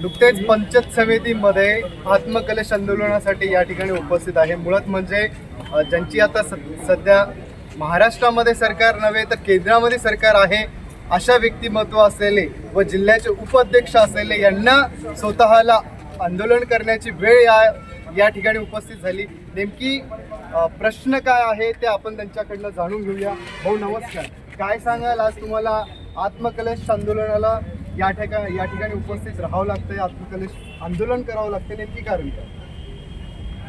नुकतेच पंचायत समितीमध्ये आत्मकलेश आंदोलनासाठी या ठिकाणी उपस्थित आहे. मुळात म्हणजे ज्यांची आता स- सध्या महाराष्ट्रामध्ये सरकार नव्हे तर केंद्रामध्ये सरकार आहे अशा व्यक्तिमत्व असलेले व जिल्ह्याचे उपाध्यक्ष असलेले यांना स्वतःला आंदोलन करण्याची वेळ या या ठिकाणी उपस्थित झाली. नेमकी प्रश्न काय आहे ते आपण त्यांच्याकडनं जाणून घेऊया. हो नमस्कार. काय सांगाल आज तुम्हाला आत्मकलेश आंदोलनाला? या ठिकाणी या ठिकाणी उपस्थित राहावं लागतंय आत्मकलेश आंदोलन करावं लागतं नेमकी कारण काय?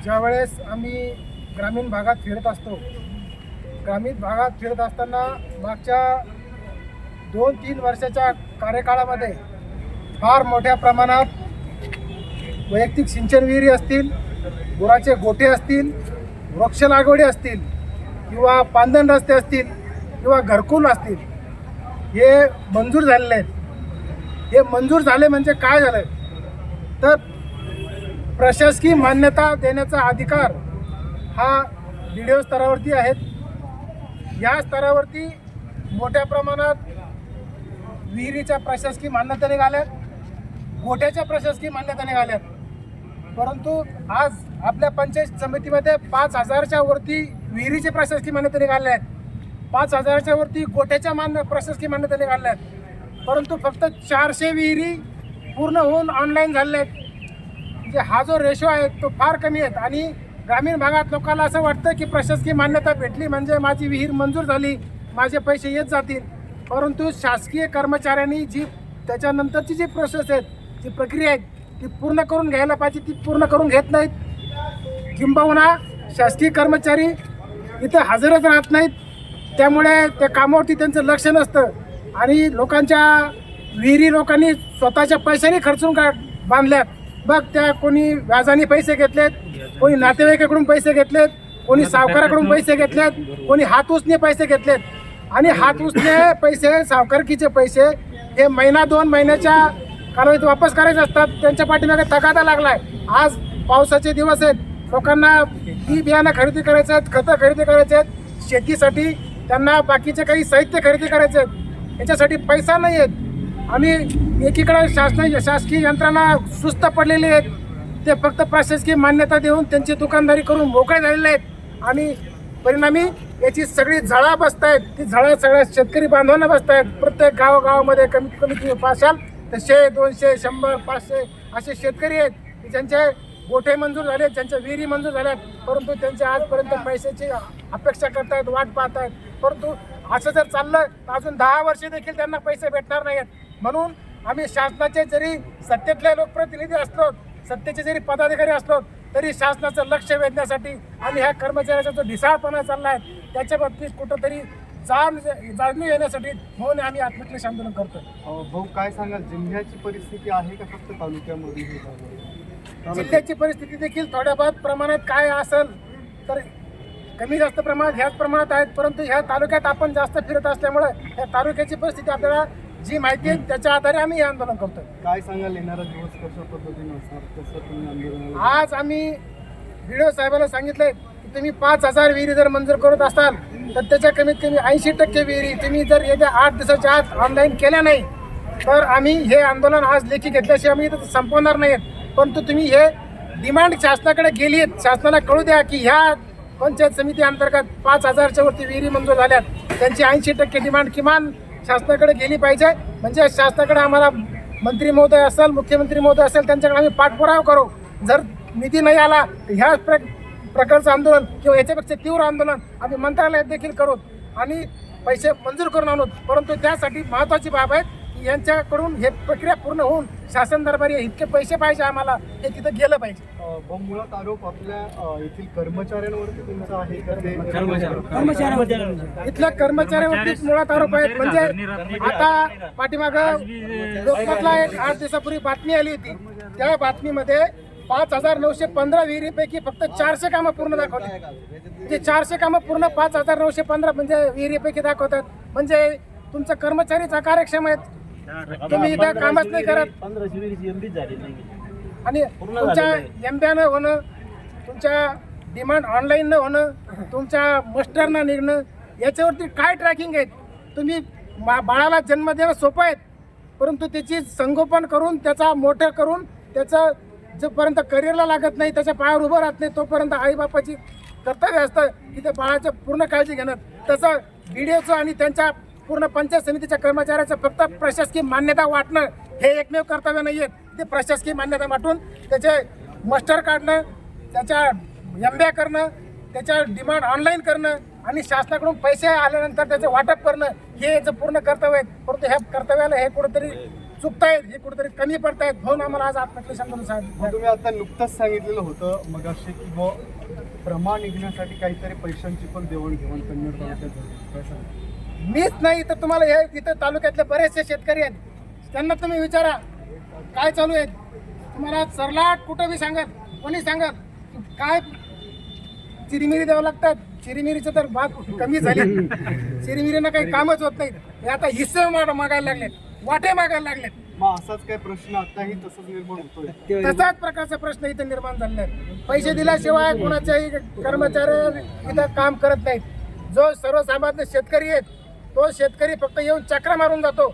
ज्यावेळेस आम्ही ग्रामीण भागात फिरत असतो ग्रामीण भागात फिरत असताना मागच्या दोन तीन वर्षाच्या कार्यकाळामध्ये फार मोठ्या प्रमाणात वैयक्तिक सिंचन विहिरी असतील गुराचे गोठे असतील वृक्ष लागवडी असतील किंवा पांदन रस्ते असतील किंवा घरकुल असतील हे मंजूर झालेले आहेत. हे मंजूर झाले म्हणजे काय झालं? तर प्रशासकीय मान्यता देण्याचा अधिकार हा डी डी ओ स्तरावरती आहेत. या स्तरावरती मोठ्या प्रमाणात विहिरीच्या प्रशासकीय मान्यता निघाल्यात गोठ्याच्या प्रशासकीय मान्यता निघाल्यात परंतु आज आपल्या पंचायत समितीमध्ये पाच हजारच्या वरती विहिरीची प्रशासकीय मान्यता निघाल्या आहेत. पाच हजारच्या वरती गोठ्याच्या मान्य प्रशासकीय मान्यता निघाल्या आहेत. परंतु फक्त चारशे विहिरी पूर्ण होऊन ऑनलाईन झालेल्या आहेत. म्हणजे हा जो रेशो आहे तो फार कमी आहेत. आणि ग्रामीण भागात लोकांना असं वाटतं की प्रशासकीय मान्यता भेटली म्हणजे माझी विहीर मंजूर झाली माझे पैसे येत जातील. परंतु शासकीय कर्मचाऱ्यांनी जी त्याच्यानंतरची जी प्रोसेस आहे जी प्रक्रिया आहे ती पूर्ण करून घ्यायला पाहिजे ती पूर्ण करून घेत नाहीत. किंबहुना शासकीय कर्मचारी इथं हजरच राहत नाहीत. त्यामुळे त्या कामावरती त्यांचं लक्ष नसतं. आणि लोकांच्या विहिरी लोकांनी स्वतःच्या पैशाने खर्चून का बांधल्यात. बघ त्या कोणी व्याजाने पैसे घेतलेत कोणी नातेवाईकाकडून पैसे घेतलेत कोणी सावकाराकडून पैसे घेतलेत कोणी हात उसने पैसे घेतलेत. आणि हात उसने पैसे सावकारकीचे पैसे हे महिना दोन महिन्याच्या कालावधीत वापस करायचे असतात. त्यांच्या पाठीमागे तगादा लागलाय. आज पावसाचे दिवस आहेत. लोकांना बी बियाणं खरेदी करायचे आहेत खतं खरेदी करायचे आहेत. शेतीसाठी त्यांना बाकीचे काही साहित्य खरेदी करायचे आहेत. याच्यासाठी पैसा नाही आहेत. आम्ही एकीकडे शासन शासकीय यंत्रणा सुस्त पडलेली आहेत. ते फक्त प्रशासकीय मान्यता देऊन त्यांची दुकानदारी करून मोकळे झालेले आहेत. आणि परिणामी याची सगळी झळा बसत आहेत ती झळा सगळ्या शेतकरी बांधवांना बसत आहेत प्रत्येक गावागावामध्ये कमीत कमी तुम्ही पाशाल तर शे दोनशे शंभर पाचशे असे शेतकरी आहेत. की ज्यांचे गोठे मंजूर झाले ज्यांच्या विहिरी मंजूर झाल्यात. परंतु त्यांच्या आजपर्यंत पैशाची अपेक्षा करतायत वाट पाहत आहेत परंतु असं जर चाललं तर अजून दहा वर्ष देखील त्यांना पैसे भेटणार नाहीत म्हणून आम्ही शासनाचे जरी सत्तेतले लोकप्रतिनिधी असलो सत्तेचे जरी पदाधिकारी असलो तरी शासनाचं लक्ष वेधण्यासाठी आणि ह्या कर्मचाऱ्याचा जो ढिसाळपणा चालला आहे त्याच्या बाबतीत कुठंतरी जाण जाणून येण्यासाठी म्हणून आम्ही आत्मक्लेश आंदोलन करतो भाऊ काय सांगाल? जिल्ह्याची परिस्थिती आहे का फक्त तालुक्यामध्ये? जिल्ह्याची परिस्थिती देखील थोड्याफार प्रमाणात काय असेल तर कमी जास्त प्रमाणात ह्याच प्रमाणात आहेत परंतु ह्या तालुक्यात आपण जास्त फिरत असल्यामुळे ह्या तालुक्याची परिस्थिती आपल्याला जी माहिती आहे त्याच्या आधारे आम्ही हे आंदोलन करतोय. काय सांगाल येणारा दिवस कशा पद्धतीने असणार? कसं तुम्ही आंदोलनाला आज आम्ही व्हिडिओ साहेबांना सांगितलंय की तुम्ही पाच हजार विहिरी जर मंजूर करत असाल तर त्याच्या कमीत कमी ऐंशी टक्के विहिरी तुम्ही जर येत्या आठ दिवसाच्या आत ऑनलाईन केल्या नाही तर आम्ही हे आंदोलन आज लेखी घेतल्याशिवाय आम्ही इथं संपवणार नाहीत. परंतु तुम्ही हे डिमांड शासनाकडे गेली आहेत शासनाला कळू द्या की ह्या पंचायत समिती अंतर्गत पाच हजारच्या वरती विहिरी मंजूर झाल्यात. त्यांची ऐंशी टक्के डिमांड किमान शासनाकडे गेली पाहिजे. म्हणजे शासनाकडे आम्हाला मंत्री महोदय असेल मुख्यमंत्री महोदय असेल त्यांच्याकडे आम्ही पाठपुरावा करू. जर निधी नाही आला तर ह्या प्र प्रकारचं आंदोलन किंवा याच्यापेक्षा तीव्र आंदोलन आम्ही मंत्रालयात देखील करू. आणि पैसे मंजूर करून आणू. परंतु त्यासाठी महत्त्वाची बाब आहे यांच्याकडून हे प्रक्रिया पूर्ण होऊन शासन दरबारी इतके पैसे पाहिजे आम्हाला हे तिथं गेलं पाहिजे. मुळात आरोप आपल्या येथील कर्मचाऱ्यांवरती तुमचा आहे का? ते इथल्या कर्मचाऱ्यावरतीच मुळात आरोप आहेत. म्हणजे आता पाठीमाग लोकमतला एक आठ दिवसापूर्वी बातमी आली होती. त्या बातमीमध्ये पाच हजार नऊशे पंधरा विहिरीपैकी फक्त चारशे कामं पूर्ण दाखवली ते चारशे कामं पूर्ण पाच हजार नऊशे पंधरा म्हणजे विहिरीपैकी दाखवतात. म्हणजे तुमचं कर्मचारीचा कार्यक्षम आहेत. तुम्ही इथं कामच नाही करत. पंधराशे वीस एमबी झालेली नाही. आणि तुमच्या एमब्यानं होणं तुमच्या डिमांड ऑनलाईन न होणं तुमच्या मस्टरनं निघणं याच्यावरती काय ट्रॅकिंग आहेत तुम्ही मा बाळाला जन्म देणं सोपं आहेत परंतु त्याची संगोपन करून त्याचा मोठं करून त्याचं जोपर्यंत करिअरला लागत नाही त्याच्या पायावर उभं राहत नाही तोपर्यंत आईबापाची कर्तव्य असतं की त्या बाळाच्या पूर्ण काळजी घेणं. तसं डी आणि त्यांच्या पूर्ण पंचायत समितीच्या कर्मचाऱ्याचं फक्त प्रशासकीय मान्यता वाटणं हे एकमेव कर्तव्य नाही आहे ते प्रशासकीय मान्यता वाटून त्याचे मस्टर काढणं त्याच्या एम बी करणं त्याच्या डिमांड ऑनलाईन करणं आणि शासनाकडून पैसे आल्यानंतर त्याचं वाटप करणं हे याचं पूर्ण कर्तव्य आहे. परंतु ह्या कर्तव्याला हे कुठेतरी चुकतायत हे कुठेतरी कमी पडतायत म्हणून आम्हाला आज आत्मक्लेश आंदोलन साहेब तुम्ही आता नुकतंच सांगितलेलं होतं मग असे की बुवा प्रमाण निघण्यासाठी काहीतरी पैशांची पण देवाणघेवाण कन्नड तालुक्यात झाली. मीच नाही तर तुम्हाला हे इथं तालुक्यातले बरेचसे शेतकरी आहेत. त्यांना तुम्ही विचारा काय चालू आहे? तुम्हाला सरलाट कुठं बी सांगत कोणी सांगत की काय चिरीमिरी द्यावं लागतात? चिरीमिरीचं तर भाग कमी झाले. चिरीमिरीनं काही कामच होत नाही. हे आता हिस्से माग- मागायला लागलेत वाटे मागायला लागलेत. मग असाच काय प्रश्न आताही तसंच निर्माण होतोय. तसाच प्रकारचा प्रश्न इथे निर्माण झालेला आहे पैसे दिल्याशिवाय कोणाच्याही कर्मचारी इथं काम करत नाहीत. जो सर्वसामान्य शेतकरी आहेत तो शेतकरी फक्त येऊन चक्र मारून जातो.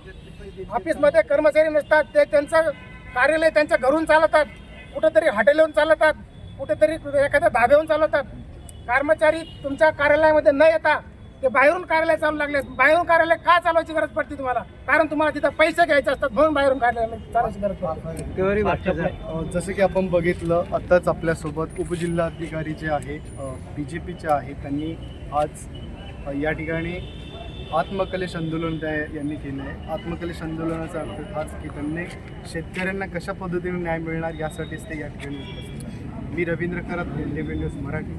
ऑफिसमध्ये कर्मचारी नसतात ते त्यांचं कार्यालय त्यांच्या घरून चालवतात. कुठेतरी हॉटेलहून चालवतात कुठेतरी एखाद्या धाब्याहून चालवतात. कर्मचारी तुमच्या कार्यालयामध्ये न येता ते बाहेरून कार्यालय चालू लागले. बाहेरून कार्यालय का चालवायची गरज पडते तुम्हाला? कारण तुम्हाला तिथं पैसे घ्यायचे असतात म्हणून बाहेरून कार्यालय चालवायची गरज पडते. जसं की आपण बघितलं आताच आपल्यासोबत उपजिल्हाधिकारी जे आहे बी जे पीचे आहे त्यांनी आज या ठिकाणी आत्मकलेश आंदोलन त्या यांनी केलं आहे आत्मकलेश आंदोलनाचा अर्थ हाच की त्यांनी शेतकऱ्यांना कशा पद्धतीने न्याय मिळणार यासाठीच ते या ठिकाणी मी रवींद्र करत एन डी न्यूज मराठी.